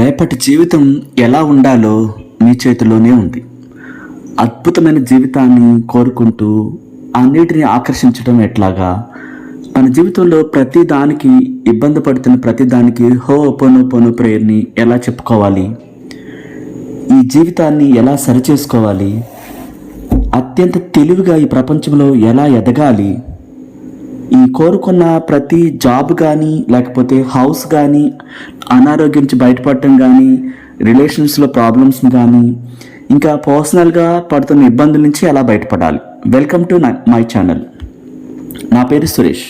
రేపటి జీవితం ఎలా ఉండాలో మీ చేతిలోనే ఉంది. అద్భుతమైన జీవితాన్ని కోరుకుంటూ అన్నిటిని ఆకర్షించడం ఎట్లాగా? మన జీవితంలో ప్రతి దానికి ఇబ్బంది పడుతున్న ప్రతి దానికి హో పోనో పోనో ప్రేయర్ని ఎలా చెప్పుకోవాలి? ఈ జీవితాన్ని ఎలా సరిచేసుకోవాలి? అత్యంత తెలివిగా ఈ ప్రపంచంలో ఎలా ఎదగాలి? ఈ కోరుకున్న ప్రతి జాబ్ కానీ లేకపోతే హౌస్ కానీ అనారోగ్యం నుంచి బయటపడటం కానీ రిలేషన్స్లో ప్రాబ్లమ్స్ కానీ ఇంకా పర్సనల్గా పడుతున్న ఇబ్బందుల నుంచి ఎలా బయటపడాలి. వెల్కమ్ టు మై ఛానల్ నా పేరు సురేష్.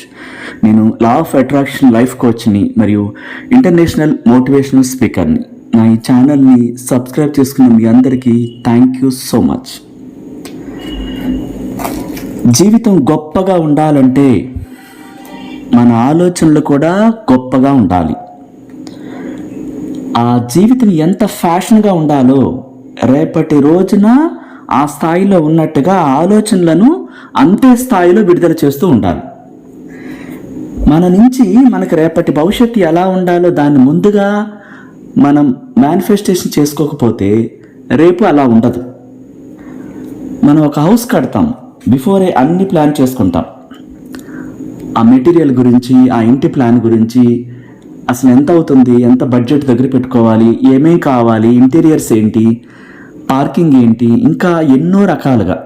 నేను లా ఆఫ్ అట్రాక్షన్ లైఫ్ కోచ్ని మరియు ఇంటర్నేషనల్ మోటివేషనల్ స్పీకర్ని నా. ఈ ఛానల్ని సబ్స్క్రైబ్ చేసుకున్న మీ అందరికీ థ్యాంక్ యూ సో మచ్ జీవితం గొప్పగా ఉండాలంటే మన ఆలోచనలు కూడా గొప్పగా ఉండాలి. ఆ జీవితం ఎంత ఫ్యాషన్గా ఉండాలో రేపటి రోజున ఆ స్థాయిలో ఉన్నట్టుగా ఆలోచనలను అంతే స్థాయిలో విడుదల చేస్తూ ఉండాలి. మన నుంచి మనకి రేపటి భవిష్యత్తు ఎలా ఉండాలో దాన్ని ముందుగా మనం మేనిఫెస్టేషన్ చేసుకోకపోతే రేపు అలా ఉండదు. మనం ఒక హౌస్ కడతాం. బిఫోరే అన్ని ప్లాన్ చేసుకుంటాం. ఆ మెటీరియల్ గురించి ఆ ఇంటి ప్లాన్ గురించి అసలు ఎంత అవుతుంది ఎంత బడ్జెట్ దగ్గర పెట్టుకోవాలి ఏమేం కావాలి ఇంటీరియర్స్ ఏంటి పార్కింగ్ ఏంటి ఇంకా ఎన్నో రకాలుగా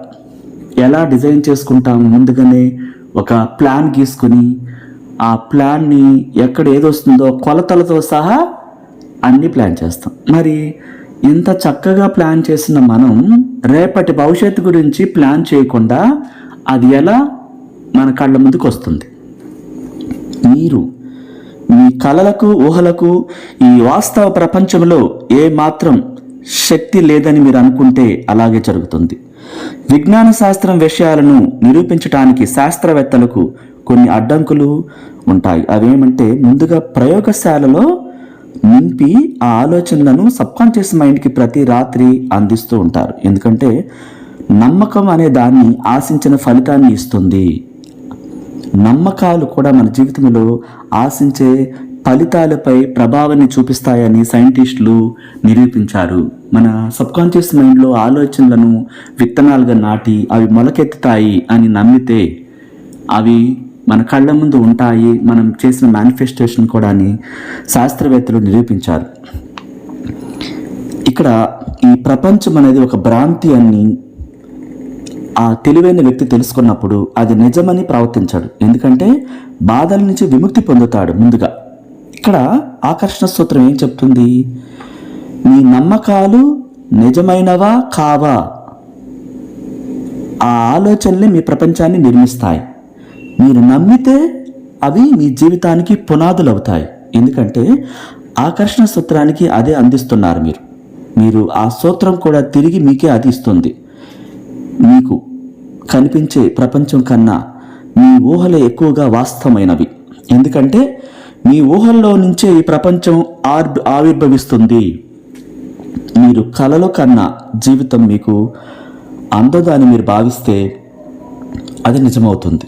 ఎలా డిజైన్ చేసుకుంటాం ముందుగానే ఒక ప్లాన్ గీసుకుని ఆ ప్లాన్ని ఎక్కడ ఏదొస్తుందో కొలతలతో సహా అన్నీ ప్లాన్ చేస్తాం. మరి ఇంత చక్కగా ప్లాన్ చేసిన మనం రేపటి భవిష్యత్తు గురించి ప్లాన్ చేయకుండా అది ఎలా మన కళ్ళ ముందుకు వస్తుంది? మీరు మీ కలలకు ఊహలకు ఈ వాస్తవ ప్రపంచంలో ఏ మాత్రం శక్తి లేదని మీరు అనుకుంటే అలాగే జరుగుతుంది. విజ్ఞాన శాస్త్రం విషయాలను నిరూపించడానికి శాస్త్రవేత్తలకు కొన్ని అడ్డంకులు ఉంటాయి. అవేమంటే ముందుగా ప్రయోగశాలలో నింపి ఆ ఆలోచనలను సబ్కాన్షియస్ మైండ్కి ప్రతి రాత్రి అందిస్తూ ఉంటారు. ఎందుకంటే నమ్మకం అనే దాన్ని ఆశించిన ఫలితాన్ని ఇస్తుంది. నమ్మకాలు కూడా మన జీవితంలో ఆశించే ఫలితాలపై ప్రభావాన్ని చూపిస్తాయని సైంటిస్టులు నిరూపించారు. మన సబ్కాన్షియస్ మైండ్లో ఆలోచనలను విత్తనాలుగా నాటి అవి మొలకెత్తుతాయి అని నమ్మితే అవి మన కళ్ళ ముందు ఉంటాయి మనం చేసిన మేనిఫెస్టేషన్ కూడా అని శాస్త్రవేత్తలు నిరూపించారు. ఇక్కడ ఈ ప్రపంచం అనేది ఒక భ్రాంతి అని ఆ తెలివైన వ్యక్తి తెలుసుకున్నప్పుడు అది నిజమని ప్రవర్తించాడు. ఎందుకంటే బాధల నుంచి విముక్తి పొందుతాడు ముందుగా. ఇక్కడ ఆకర్షణ సూత్రం ఏం చెప్తుంది? మీ నమ్మకాలు నిజమైనవా కావా? ఆ ఆలోచనలే మీ ప్రపంచాన్ని నిర్మిస్తాయి. మీరు నమ్మితే అవి మీ జీవితానికి పునాదులు అవుతాయి ఎందుకంటే ఆకర్షణ సూత్రానికి అదే అందిస్తున్నారు మీరు. మీరు ఆ సూత్రం కూడా తిరిగి మీకే అది ఇస్తుంది. మీకు కనిపించే ప్రపంచం కన్నా మీ ఊహలే ఎక్కువగా వాస్తవమైనవి. ఎందుకంటే మీ ఊహల్లో నుంచే ఈ ప్రపంచం ఆర్ ఆవిర్భవిస్తుంది. మీరు కలలో కన్నా జీవితం మీకు అందదని మీరు భావిస్తే అది నిజమవుతుంది.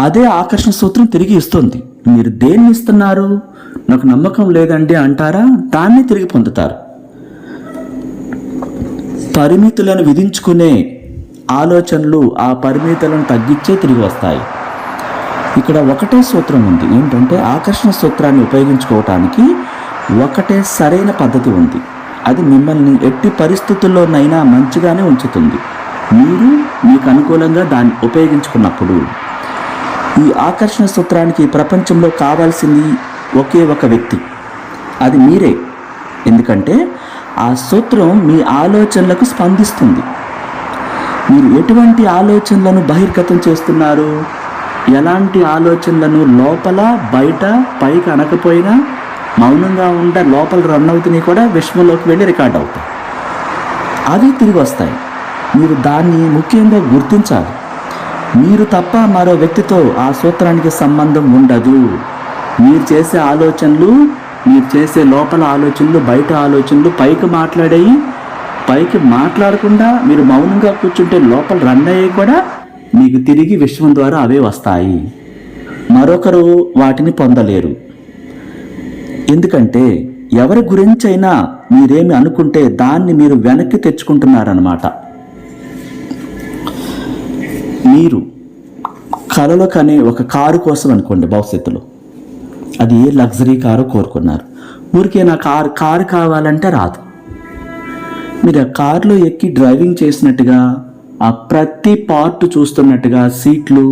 అదే ఆకర్షణ సూత్రం తిరిగి ఇస్తుంది. మీరు దేన్ని ఇస్తున్నారు? నాకు నమ్మకం లేదండి అంటారా? దాన్ని తిరిగి పొందుతారు. పరిమితులను విధించుకునే ఆలోచనలు ఆ పరిమితులను తగ్గించే తిరిగి వస్తాయి. ఇక్కడ ఒకటే సూత్రం ఉంది. ఏంటంటే ఆకర్షణ సూత్రాన్ని ఉపయోగించుకోవటానికి ఒకటే సరైన పద్ధతి ఉంది. అది మిమ్మల్ని ఎట్టి పరిస్థితుల్లోనైనా మంచిగానే ఉంచుతుంది. మీరు మీకు అనుకూలంగా దాన్ని ఉపయోగించుకున్నప్పుడు ఈ ఆకర్షణ సూత్రానికి ప్రపంచంలో కావాల్సింది ఒకే ఒక వ్యక్తి. అది మీరే. ఎందుకంటే ఆ సూత్రం మీ ఆలోచనలకు స్పందిస్తుంది. మీరు ఎటువంటి ఆలోచనలను బహిర్గతం చేస్తున్నారు? ఎలాంటి ఆలోచనలను లోపల బయట పైకి అనకపోయినా మౌనంగా ఉండ లోపల రన్ అవుతున్నాయి కూడా విశ్వంలోకి వెళ్ళి రికార్డ్ అవుతాయి. అవి తిరిగి వస్తాయి. మీరు దాన్ని ముఖ్యంగా గుర్తించాలి. మీరు తప్ప మరో వ్యక్తితో ఆ సూత్రానికి సంబంధం ఉండదు. మీరు చేసే ఆలోచనలు మీరు చేసే లోపల ఆలోచనలు బయట ఆలోచనలు పైకి మాట్లాడేవి పైకి మాట్లాడకుండా మీరు మౌనంగా కూర్చుంటే లోపల రన్ అయ్యి కూడా మీకు తిరిగి విశ్వం ద్వారా అవే వస్తాయి. మరొకరు వాటిని పొందలేరు. ఎందుకంటే ఎవరి గురించి అయినా మీరేమి అనుకుంటే దాన్ని మీరు వెనక్కి తెచ్చుకుంటున్నారనమాట మీరు కలలో కనే ఒక కారు కోసం అనుకోండి భవిష్యత్తులో. అది ఏ లగ్జరీ కారు కోరుకున్నారు. ఊరికే నా కారు కారు కావాలంటే రాదు. మీరు ఆ కారులో ఎక్కి డ్రైవింగ్ చేసినట్టుగా ఆ ప్రతి పార్ట్ చూస్తున్నట్టుగా సీట్లు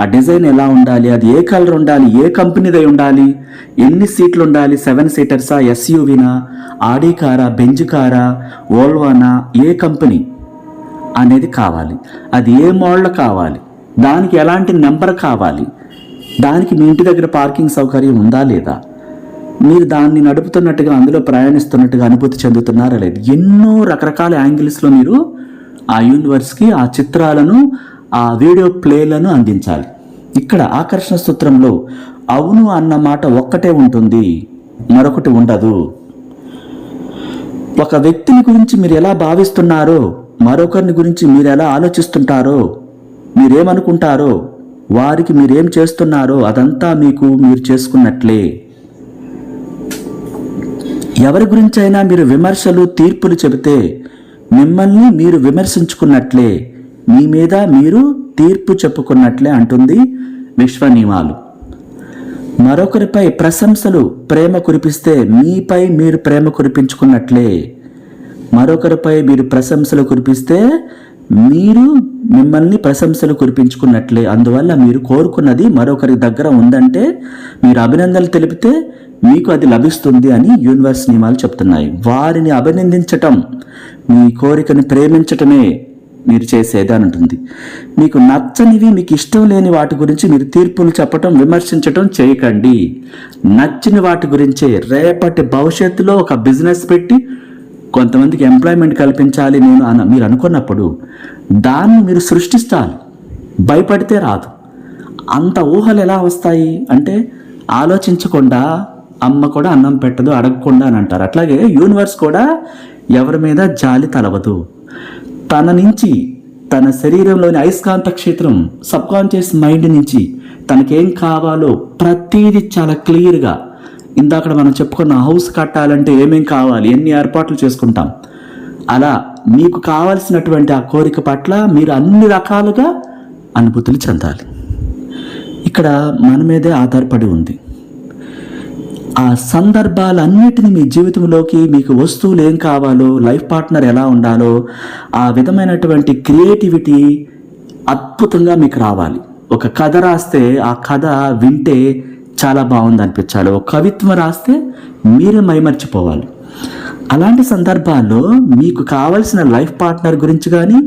ఆ డిజైన్ ఎలా ఉండాలి అది ఏ కలర్ ఉండాలి ఏ కంపెనీదై ఉండాలి ఎన్ని సీట్లు ఉండాలి సెవెన్ సీటర్సా ఎస్యూవీనా ఆడీ కారా బెంజ్ కారా ఓల్వానా ఏ కంపెనీ అనేది కావాలి. అది ఏ మోడల్ కావాలి దానికి ఎలాంటి నెంబర్ కావాలి దానికి మీ ఇంటి దగ్గర పార్కింగ్ సౌకర్యం ఉందా లేదా? మీరు దాన్ని నడుపుతున్నట్టుగా అందులో ప్రయాణిస్తున్నట్టుగా అనుభూతి చెందుతున్నారా లేదు? ఎన్నో రకరకాల యాంగిల్స్లో మీరు ఆ యూనివర్స్కి ఆ చిత్రాలను ఆ వీడియో ప్లేలను అందించాలి. ఇక్కడ ఆకర్షణ సూత్రంలో అవును అన్న మాట ఒక్కటే ఉంటుంది మరొకటి ఉండదు. ఒక వ్యక్తిని గురించి మీరు ఎలా భావిస్తున్నారో మరొకరిని గురించి మీరు ఎలా ఆలోచిస్తుంటారో మీరేమనుకుంటారో వారికి మీరేం చేస్తున్నారో అదంతా మీకు మీరు చేసుకున్నట్లే. ఎవరి గురించైనా మీరు విమర్శలు తీర్పులు చెబితే మిమ్మల్ని మీరు విమర్శించుకున్నట్లే. మీ మీద మీరు తీర్పు చెప్పుకున్నట్లే అంటుంది విశ్వనియమాలు మరొకరిపై ప్రశంసలు ప్రేమ కురిపిస్తే మీపై మీరు ప్రేమ కురిపించుకున్నట్లే. మరొకరిపై మీరు ప్రశంసలు కురిపిస్తే మీరు మిమ్మల్ని ప్రశంసలు కురిపించుకున్నట్లే. అందువల్ల మీరు కోరుకున్నది మరొకరి దగ్గర ఉందంటే మీరు అభినందనలు తెలిపితే మీకు అది లభిస్తుంది అని యూనివర్స్ నియమాలు చెప్తున్నాయి. వారిని అభినందించటం మీ కోరికను ప్రేమించటమే మీరు చేసేది అని ఉంటుంది మీకు నచ్చనివి మీకు ఇష్టం లేని వాటి గురించి మీరు తీర్పులు చెప్పటం విమర్శించటం చేయకండి. నచ్చిన వాటి గురించే రేపటి భవిష్యత్తులో ఒక బిజినెస్ పెట్టి కొంతమందికి ఎంప్లాయ్మెంట్ కల్పించాలి నేను అన్న మీరు అనుకున్నప్పుడు దాన్ని మీరు సృష్టిస్తారు. భయపడితే రాదు. అంత ఊహలు ఎలా వస్తాయి? అంటే ఆలోచించకుండా అమ్మ కూడా అన్నం పెట్టదు అడగకుండా అని అంటారు. అట్లాగే యూనివర్స్ కూడా ఎవరి మీద జాలి తలవదు. తన నుంచి తన శరీరంలోని అయస్కాంత క్షేత్రం సబ్కాన్షియస్ మైండ్ నుంచి తనకేం కావాలో ప్రతీది చాలా క్లియర్గా ఇందాక మనం చెప్పుకున్న హౌస్ కట్టాలంటే ఏమేం కావాలి ఎన్ని ఏర్పాట్లు చేసుకుంటాం. అలా మీకు కావలసినటువంటి ఆ కోరిక పట్ల మీరు అన్ని రకాలుగా అనుభూతులు చెందాలి. ఇక్కడ మన మీదే ఆధారపడి ఉంది. ఆ సందర్భాలన్నిటిని మీ జీవితంలోకి మీకు వస్తువులు ఏం కావాలో లైఫ్ పార్ట్నర్ ఎలా ఉండాలో ఆ విధమైనటువంటి క్రియేటివిటీ అద్భుతంగా మీకు రావాలి. ఒక కథ రాస్తే ఆ కథ వింటే చాలా బాగుంది అనిపించాలి. ఒక కవిత్వం రాస్తే మీరే మైమర్చిపోవాలి అలాంటి సందర్భాల్లో మీకు కావలసిన లైఫ్ పార్ట్నర్ గురించి కానీ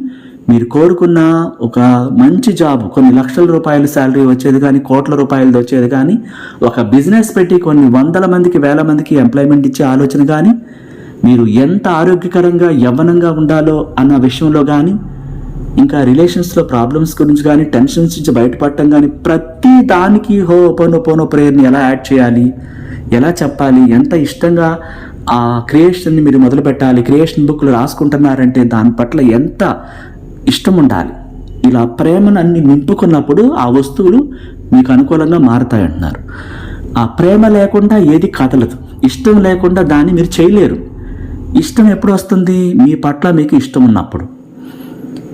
మీరు కోరుకున్న ఒక మంచి జాబ్ కొన్ని లక్షల రూపాయల శాలరీ వచ్చేది కానీ కోట్ల రూపాయలది వచ్చేది కానీ ఒక బిజినెస్ పెట్టి కొన్ని వందల మందికి వేల మందికి ఎంప్లాయ్మెంట్ ఇచ్చే ఆలోచన కానీ మీరు ఎంత ఆరోగ్యకరంగా యవ్వనంగా ఉండాలో అన్న విషయంలో కానీ ఇంకా రిలేషన్స్లో ప్రాబ్లమ్స్ గురించి కానీ టెన్షన్స్ నుంచి బయటపడటం కానీ ప్రతి దానికి హో పోనో పోనో ప్రేయర్ని ఎలా యాడ్ చేయాలి? ఎలా చెప్పాలి? ఎంత ఇష్టంగా ఆ క్రియేషన్ని మీరు మొదలు పెట్టాలి? క్రియేషన్ బుక్లు రాసుకుంటున్నారంటే దాని పట్ల ఎంత ఇష్టం ఉండాలి? ఇలా ప్రేమను అన్ని నింపుకున్నప్పుడు ఆ వస్తువులు మీకు అనుకూలంగా మారుతాయంటున్నారు ఆ ప్రేమ లేకుండా ఏది కదలదు. ఇష్టం లేకుండా దాన్ని మీరు చేయలేరు. ఇష్టం ఎప్పుడు వస్తుంది? మీ పట్ల మీకు ఇష్టం ఉన్నప్పుడు.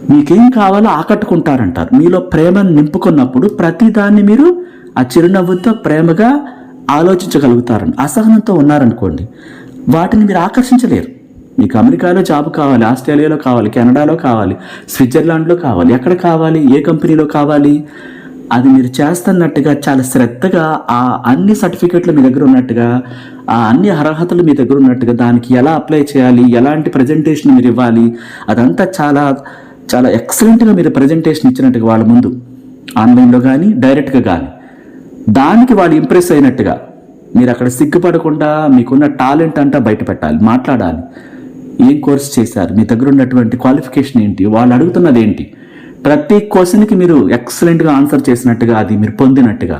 మీకేం కావాలో ఆకట్టుకుంటారంటారు. మీలో ప్రేమను నింపుకున్నప్పుడు ప్రతిదాన్ని మీరు ఆ చిరునవ్వుతో ప్రేమగా ఆలోచించగలుగుతారని అసహనంతో ఉన్నారనుకోండి వాటిని మీరు ఆకర్షించలేరు. మీకు అమెరికాలో జాబ్ కావాలి ఆస్ట్రేలియాలో కావాలి కెనడాలో కావాలి స్విట్జర్లాండ్లో కావాలి ఎక్కడ కావాలి ఏ కంపెనీలో కావాలి అది మీరు చేస్తున్నట్టుగా చాలా శ్రద్ధగా ఆ అన్ని సర్టిఫికెట్లు మీ దగ్గర ఉన్నట్టుగా ఆ అన్ని అర్హతలు మీ దగ్గర ఉన్నట్టుగా దానికి ఎలా అప్లై చేయాలి ఎలాంటి ప్రజెంటేషన్ మీరు ఇవ్వాలి అదంతా చాలా చాలా ఎక్సలెంట్గా మీరు ప్రజెంటేషన్ ఇచ్చినట్టుగా వాళ్ళ ముందు ఆన్లైన్లో కానీ డైరెక్ట్గా కానీ దానికి వాళ్ళు ఇంప్రెస్ అయినట్టుగా మీరు అక్కడ సిగ్గుపడకుండా మీకున్న టాలెంట్ అంతా బయట పెట్టాలి మాట్లాడాలి. ఏం కోర్స్ చేశారు మీ దగ్గర ఉన్నటువంటి క్వాలిఫికేషన్ ఏంటి వాళ్ళు అడుగుతున్నది ఏంటి? ప్రతి క్వశ్చన్కి మీరు ఎక్సలెంట్గా ఆన్సర్ చేసినట్టుగా అది మీరు పొందినట్టుగా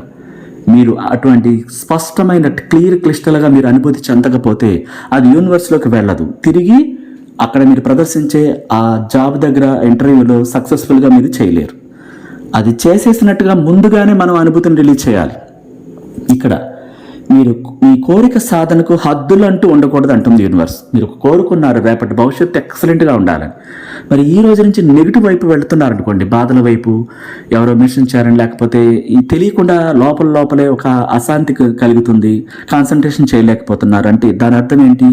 మీరు అటువంటి స్పష్టమైన క్లియర్ క్లిస్టల్గా మీరు అనుభూతి చెందకపోతే అది యూనివర్స్లోకి వెళ్ళదు. తిరిగి అక్కడ మీరు ప్రదర్శించే ఆ జాబ్ దగ్గర ఇంటర్వ్యూలో సక్సెస్ఫుల్గా మీరు చేయలేరు. అది చేసేసినట్టుగా ముందుగానే మనం అనుభూతిని రిలీజ్ చేయాలి. ఇక్కడ మీరు మీ కోరిక సాధనకు హద్దులు అంటూ ఉండకూడదు అంటుంది యూనివర్స్ మీరు కోరుకున్నారు రేపటి భవిష్యత్తు ఎక్సలెంట్గా ఉండాలని. మరి ఈ రోజు నుంచి నెగిటివ్ వైపు వెళుతున్నారనుకోండి బాధల వైపు ఎవరో మిషించారని లేకపోతే ఈ తెలియకుండా లోపల లోపలే ఒక అశాంతి కలుగుతుంది కాన్సన్ట్రేషన్ చేయలేకపోతున్నారు అంటే దాని అర్థం ఏంటి?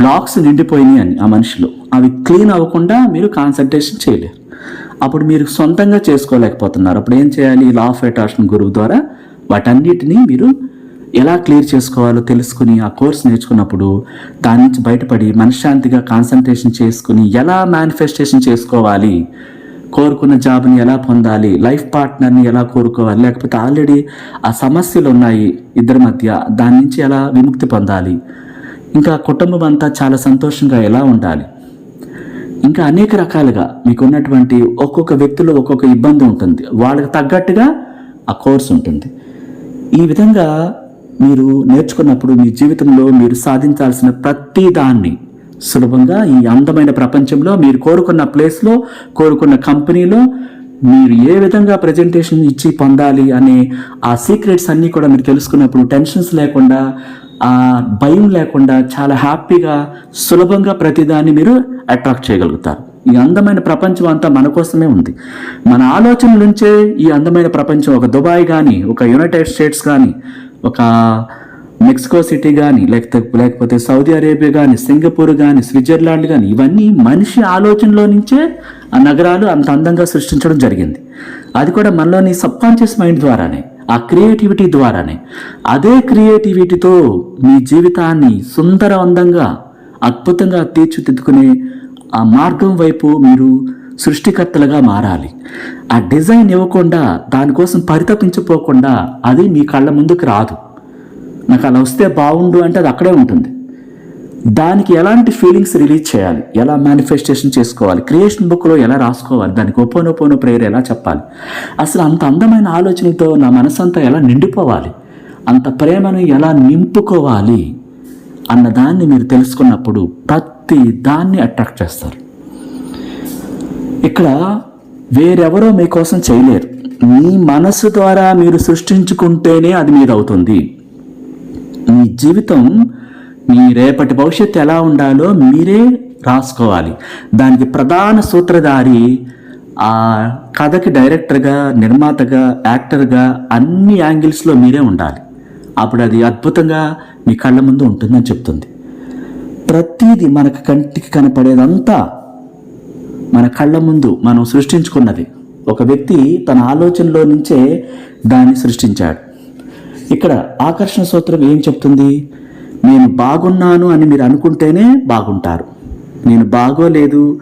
బ్లాక్స్ నిండిపోయినాయి అని ఆ మనిషిలో. అవి క్లీన్ అవ్వకుండా మీరు కాన్సన్ట్రేషన్ చేయలేరు. అప్పుడు మీరు సొంతంగా చేసుకోలేకపోతున్నారు. అప్పుడు ఏం చేయాలి? లా ఆఫ్ అట్రాక్షన్ గురువు ద్వారా వాటన్నిటినీ మీరు ఎలా క్లియర్ చేసుకోవాలో తెలుసుకుని ఆ కోర్స్ నేర్చుకున్నప్పుడు దాని నుంచి బయటపడి మనశ్శాంతిగా కాన్సన్ట్రేషన్ చేసుకుని ఎలా మేనిఫెస్టేషన్ చేసుకోవాలి? కోరుకున్న జాబ్ని ఎలా పొందాలి? లైఫ్ పార్ట్నర్ని ఎలా కోరుకోవాలి? లేకపోతే ఆల్రెడీ ఆ సమస్యలు ఉన్నాయి ఇద్దరి మధ్య. దాని నుంచి ఎలా విముక్తి పొందాలి? ఇంకా కుటుంబం అంతా చాలా సంతోషంగా ఎలా ఉండాలి? ఇంకా అనేక రకాలుగా మీకు ఉన్నటువంటి ఒక్కొక్క వ్యక్తిలో ఒక్కొక్క ఇబ్బంది ఉంటుంది. వాళ్ళకి తగ్గట్టుగా ఆ కోర్స్ ఉంటుంది. ఈ విధంగా మీరు నేర్చుకున్నప్పుడు మీ జీవితంలో మీరు సాధించాల్సిన ప్రతి దాన్ని సులభంగా ఈ అందమైన ప్రపంచంలో మీరు కోరుకున్న ప్లేస్లో కోరుకున్న కంపెనీలో మీరు ఏ విధంగా ప్రజెంటేషన్ ఇచ్చి పొందాలి అనే ఆ సీక్రెట్స్ అన్నీ కూడా మీరు తెలుసుకున్నప్పుడు టెన్షన్స్ లేకుండా భయం లేకుండా చాలా హ్యాపీగా సులభంగా ప్రతిదాన్ని మీరు అట్రాక్ట్ చేయగలుగుతారు. ఈ అందమైన ప్రపంచం అంతా మన కోసమే ఉంది. మన ఆలోచన నుంచే ఈ అందమైన ప్రపంచం ఒక దుబాయ్ కానీ ఒక యునైటెడ్ స్టేట్స్ కానీ ఒక మెక్సికో సిటీ కానీ లేకపోతే లేకపోతే సౌదీ అరేబియా కానీ సింగపూర్ కానీ స్విట్జర్లాండ్ కానీ ఇవన్నీ మనిషి ఆలోచనలో నుంచే ఆ నగరాలు అంత అందంగా సృష్టించడం జరిగింది. అది కూడా మనలోని సబ్కాన్షియస్ మైండ్ ద్వారానే. ఆ క్రియేటివిటీ ద్వారానే. అదే క్రియేటివిటీతో మీ జీవితాన్ని సుందరవందంగా అద్భుతంగా తీర్చిదిద్దుకునే ఆ మార్గం వైపు మీరు సృష్టికర్తలుగా మారాలి. ఆ డిజైన్ ఇవ్వకుండా దానికోసం పరితపించిపోకుండా అది మీ కళ్ళ ముందుకు రాదు. నాకు అలా వస్తే బాగుండు అంటే అది అక్కడే ఉంటుంది. దానికి ఎలాంటి ఫీలింగ్స్ రిలీజ్ చేయాలి? ఎలా మేనిఫెస్టేషన్ చేసుకోవాలి? క్రియేషన్ బుక్లో ఎలా రాసుకోవాలి? దానికి ఒపోనొపోనో ప్రేయర్ ఎలా చెప్పాలి? అసలు అంత అందమైన ఆలోచనతో నా మనసంతా ఎలా నిండిపోవాలి? అంత ప్రేమను ఎలా నింపుకోవాలి? అన్న దాన్ని మీరు తెలుసుకున్నప్పుడు ప్రతి దాన్ని అట్రాక్ట్ చేస్తారు. ఇక్కడ వేరెవరో మీకోసం చేయలేరు. మీ మనసు ద్వారా మీరు సృష్టించుకుంటేనే అది మీద అవుతుంది మీ జీవితం మీ రేపటి భవిష్యత్తు ఎలా ఉండాలో మీరే రాసుకోవాలి. దానికి ప్రధాన సూత్రధారి ఆ కథకి డైరెక్టర్గా నిర్మాతగా యాక్టర్గా అన్ని యాంగిల్స్లో మీరే ఉండాలి. అప్పుడు అది అద్భుతంగా మీ కళ్ళ ముందు ఉంటుందని చెప్తుంది. ప్రతిదీ మనకు కంటికి కనపడేదంతా మన కళ్ళ ముందు మనం సృష్టించుకున్నది. ఒక వ్యక్తి తన ఆలోచనలో నుంచే దాన్ని సృష్టించాడు. ఇక్కడ ఆకర్షణ సూత్రం ఏం చెప్తుంది? నేను బాగున్నాను అని మీరు అనుకుంటేనే బాగుంటారు. నేను బాగోలేదు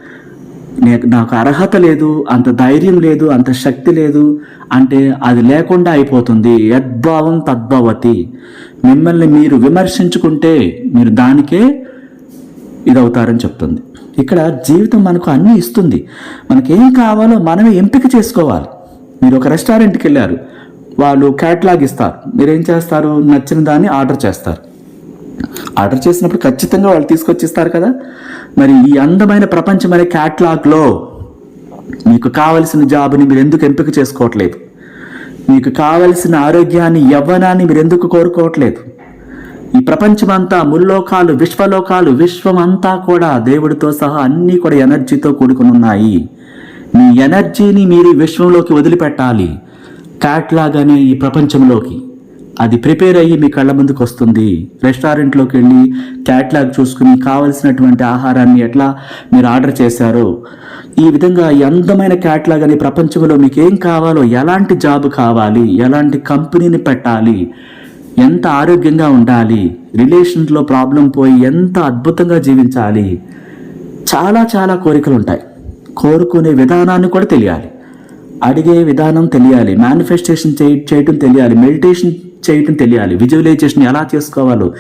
నాకు అర్హత లేదు అంత ధైర్యం లేదు అంత శక్తి లేదు అంటే అది లేకుండా అయిపోతుంది. యద్భావం తద్భవతి. మిమ్మల్ని మీరు విమర్శించుకుంటే మీరు దానికే ఇదవుతారని చెప్తుంది. ఇక్కడ జీవితం మనకు అన్నీ ఇస్తుంది. మనకేం కావాలో మనమే ఎంపిక చేసుకోవాలి. మీరు ఒక రెస్టారెంట్కి వెళ్ళారు. వాళ్ళు క్యాట్లాగ్ ఇస్తారు. మీరేం చేస్తారు? నచ్చిన దాన్ని ఆర్డర్ చేస్తారు. ఆర్డర్ చేసినప్పుడు ఖచ్చితంగా వాళ్ళు తీసుకొచ్చి ఇస్తారు కదా. మరి ఈ అందమైన ప్రపంచం అనే క్యాట్లాగ్లో మీకు కావలసిన జాబ్ని మీరు ఎందుకు ఎంపిక చేసుకోవట్లేదు? మీకు కావలసిన ఆరోగ్యాన్ని యవ్వనాన్ని మీరు ఎందుకు కోరుకోవట్లేదు? ఈ ప్రపంచమంతా ముల్లోకాలు విశ్వలోకాలు విశ్వమంతా కూడా దేవుడితో సహా అన్నీ కూడా ఎనర్జీతో కూడుకుని ఉన్నాయి. మీ ఎనర్జీని మీరు విశ్వంలోకి వదిలిపెట్టాలి. క్యాట్లాగ్ అనే ఈ ప్రపంచంలోకి. అది ప్రిపేర్ అయ్యి మీ కళ్ళ ముందుకు వస్తుంది. రెస్టారెంట్లోకి వెళ్ళి క్యాట్లాగ్ చూసుకుని కావలసినటువంటి ఆహారాన్ని ఎట్లా మీరు ఆర్డర్ చేశారో ఈ విధంగా ఈ అందమైన క్యాట్లాగ్ అని ప్రపంచంలో మీకు ఏం కావాలో ఎలాంటి జాబ్ కావాలి ఎలాంటి కంపెనీని పెట్టాలి ఎంత ఆరోగ్యంగా ఉండాలి రిలేషన్లో ప్రాబ్లం పోయి ఎంత అద్భుతంగా జీవించాలి చాలా చాలా కోరికలు ఉంటాయి. కోరుకునే విధానాన్ని కూడా తెలియాలి. అడిగే విధానం తెలియాలి. మేనిఫెస్టేషన్ చేయ చేయటం తెలియాలి. మెడిటేషన్ చేయటం తెలియాలి. విజువలైజేషన్ ఎలా చేసుకోవాలో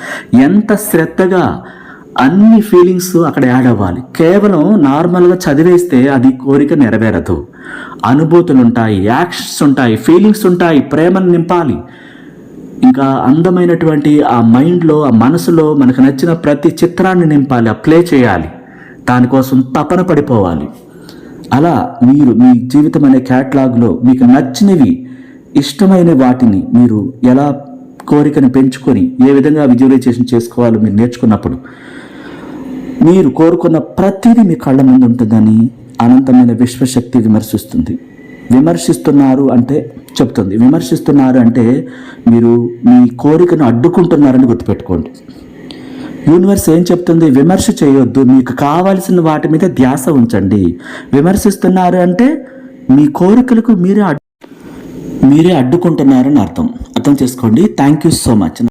ఎంత శ్రద్ధగా అన్ని ఫీలింగ్స్ అక్కడ యాడ్ అవ్వాలి. కేవలం నార్మల్గా చదివేస్తే అది కోరిక నెరవేరదు. అనుభూతులు ఉంటాయి యాక్షన్స్ ఉంటాయి ఫీలింగ్స్ ఉంటాయి ప్రేమను నింపాలి. ఇంకా అందమైనటువంటి ఆ మైండ్లో ఆ మనసులో మనకు నచ్చిన ప్రతి చిత్రాన్ని నింపాలి ఆ ప్లే చేయాలి. దానికోసం తపన పడిపోవాలి. అలా మీరు మీ జీవితం అనే క్యాట్లాగ్లో మీకు నచ్చినవి ఇష్టమైన వాటిని మీరు ఎలా కోరికను పెంచుకొని ఏ విధంగా విజువలైజేషన్ చేసుకోవాలో మీరు నేర్చుకున్నప్పుడు మీరు కోరుకున్న ప్రతిదీ మీ కళ్ళ ముందు ఉంటుందని అనంతమైన విశ్వశక్తి విమర్శిస్తుంది. విమర్శిస్తున్నారు అంటే చెప్తుంది. విమర్శిస్తున్నారు అంటే మీరు మీ కోరికను అడ్డుకుంటున్నారని గుర్తుపెట్టుకోండి. యూనివర్స్ ఏం చెప్తుంది? విమర్శ చేయొద్దు. మీకు కావాల్సిన వాటి మీద ధ్యాస ఉంచండి. విమర్శిస్తున్నారు అంటే మీ కోరికలకు మీరే మీరే అడ్డుకుంటున్నారని అర్థం. అర్థం చేసుకోండి. Thank you so much